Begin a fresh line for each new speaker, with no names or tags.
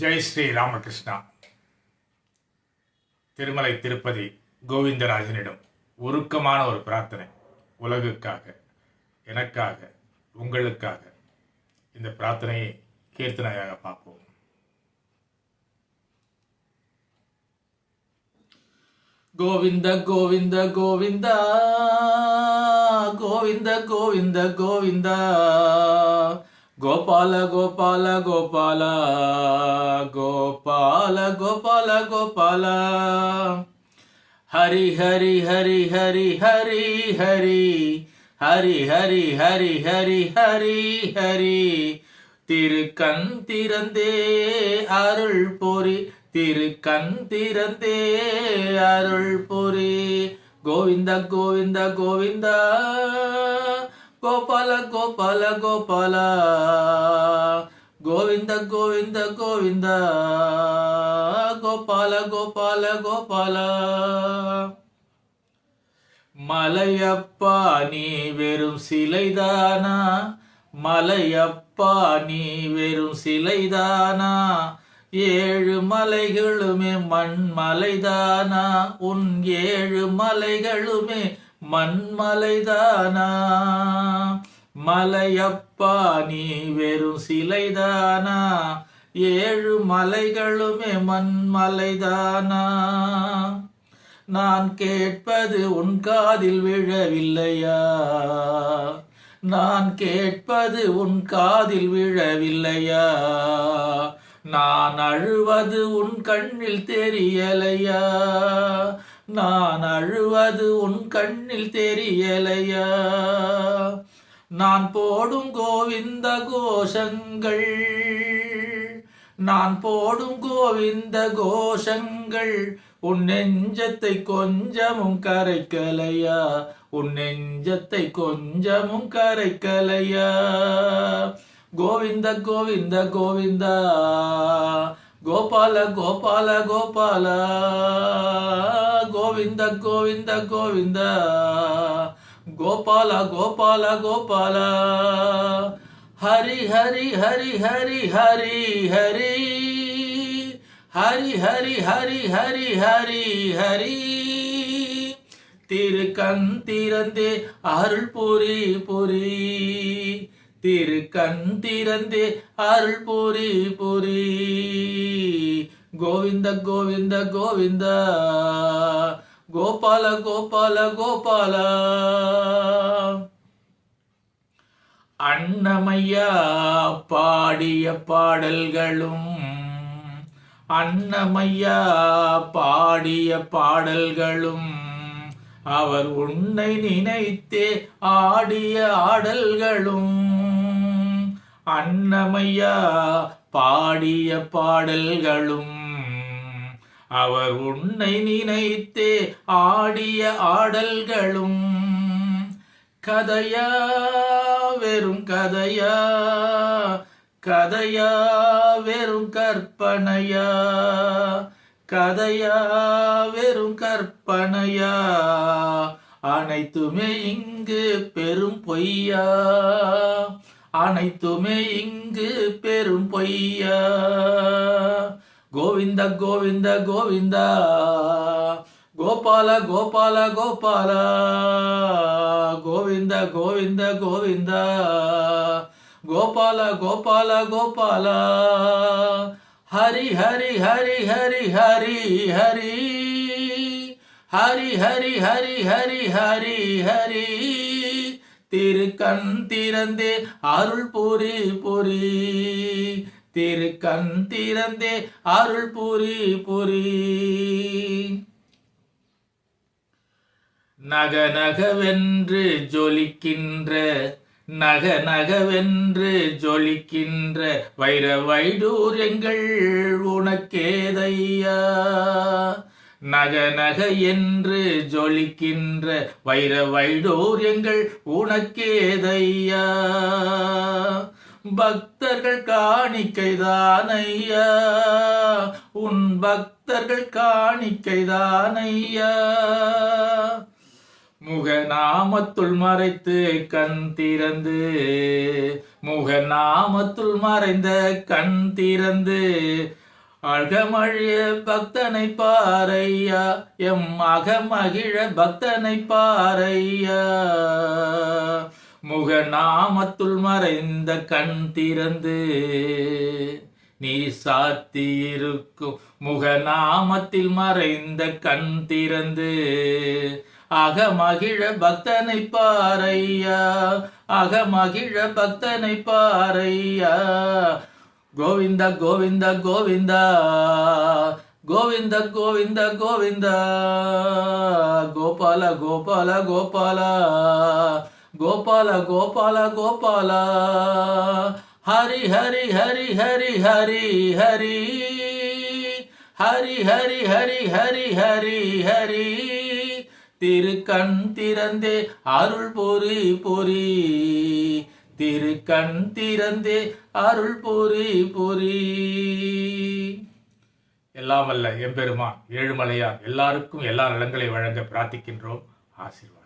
ஜெய் ஸ்ரீ ராமகிருஷ்ணா. திருமலை திருப்பதி கோவிந்தராஜனிடம் உருக்கமான ஒரு பிரார்த்தனை. உலகுக்காக எனக்காக உங்களுக்காக இந்த பிரார்த்தனையை கீர்த்தனையாக பார்ப்போம்.
கோவிந்த கோவிந்த கோவிந்தா கோவிந்த கோவிந்த கோவிந்தா. கோபால கோபால கோபால கோபால கோபால கோபால. ஹரி ஹரி ஹரி ஹரி ஹரி ஹரி. ஹரி ஹரி ஹரி ஹரி ஹரி ஹரி. திருக்கண் திறந்தே அருள் பொறி. திருக்கண் திறந்தே அருள் பொறி. கோவிந்த கோவிந்த கோவிந்தா. கோபால கோபால கோபால. கோவிந்த கோவிந்த கோவிந்த. கோபால கோபால கோபால. மலையப்பா நீ வெறும் சிலைதானா? மலையப்பா நீ வெறும் சிலைதானா? ஏழு மலைகளுமே மண் மலைதானா உன் ஏழு மலைகளுமே மண்மலைதானா? மலையப்பா நீ வெறும் சிலைதானா? ஏழு மலைகளுமே மண்மலைதானா? நான் கேட்பது உன் காதில் விழவில்லையா? நான் கேட்பது உன் காதில் விழவில்லையா? நான் அழுவது உன் கண்ணில் தெரியலையா? நான் அழுவது உன் கண்ணில் தெரியலையா? நான் போடும் கோவிந்த கோஷங்கள் நான் போடும் கோவிந்த கோஷங்கள் உன் நெஞ்சத்தை கொஞ்சமும் கரைக்கலையா? உன் நெஞ்சத்தை கொஞ்சமும் கரைக்கலையா? கோவிந்த கோவிந்த கோவிந்தா கோபால கோபால கோபால. கோவிந்த கோவிந்த கோவிந்த. கோபால கோபால கோபால. ஹரி ஹரி ஹரி ஹரி ஹரி ஹரி. ஹரி ஹரி ஹரி ஹரி ஹரி ஹரி. திரு கண் திறந்தே அருள் புரி புரி. திரு கண் திறந்தே அருள் புரி புரி கோவிந்த கோவிந்த கோவிந்த. கோபால கோபால கோபால. அன்னமையா பாடிய பாடல்களும் அன்னமையா பாடிய பாடல்களும் அவர் உன்னை நினைத்தே ஆடிய ஆடல்களும். அன்னமையா பாடிய பாடல்களும் அவர் உன்னை நினைத்தே ஆடிய ஆடல்களும். கதையா வெறும் கதையா? கதையா வெறும் கற்பனையா? கதையா வெறும் கற்பனையா? அனைத்துமே இங்கு பெரும் பொய்யா? அனைத்துமே இங்கு பெரும் பொய்யா. கோவிந்த கோவிந்த கோவிந்தா. கோபால கோபால கோபாலா. கோவிந்த கோவிந்த கோவிந்தா. கோபால கோபால கோபாலா. ஹரி ஹரி ஹரி ஹரி ஹரி ஹரி. ஹரி ஹரி ஹரி ஹரி ஹரி. ஹரி திருக்கண் திறந்தே அருள் புரி புரி திருக்கண் திறந்தே அருள் புரி புரி நக நகவென்று ஜொலிக்கின்ற நக நகவென்று ஜொலிக்கின்ற வைர வைடூரியங்கள் உனக்கேதையா. நக நக என்று ஜொலிக்கின்ற வைர வைடூரியங்கள் உனக்கேதையா? பக்தர்கள் காணிக்கைதானையா? உன் பக்தர்கள் காணிக்கைதானையா? முகநாமத்துள் மறைத்து கண் திறந்து முகநாமத்துள் மறைந்த கண் திறந்து அழகமழிய பக்தனை பாரையா எம் அகமகிழ பக்தனை பாரையா. முகநாமத்துள் மறைந்த கண் திறந்து நீ சாத்தியிருக்கும் முக நாமத்தில் மறைந்த கண் திறந்து அகமகிழ பக்தனை பாரையா அகமகிழ பக்தனை பாரையா. கோவிந்த கோவிந்த கோவிந்தா. கோவிந்த கோவிந்த கோவிந்தா. கோபால கோபால கோபால. கோபால கோபால கோபால. ஹரி ஹரி ஹரி ஹரி ஹரி ஹரி. ஹரி ஹரி ஹரி ஹரி ஹரி ஹரி. திருக்கண் திறந்தே அருள் பொறி பொறி. திருக்கண் திறந்தே அருள் பொறி பொறி.
எல்லாம் வல்ல எம்பெருமான் ஏழுமலையார் எல்லாருக்கும் எல்லா நலங்களை வழங்க பிரார்த்திக்கின்றோம். ஆசீர்வாதம்.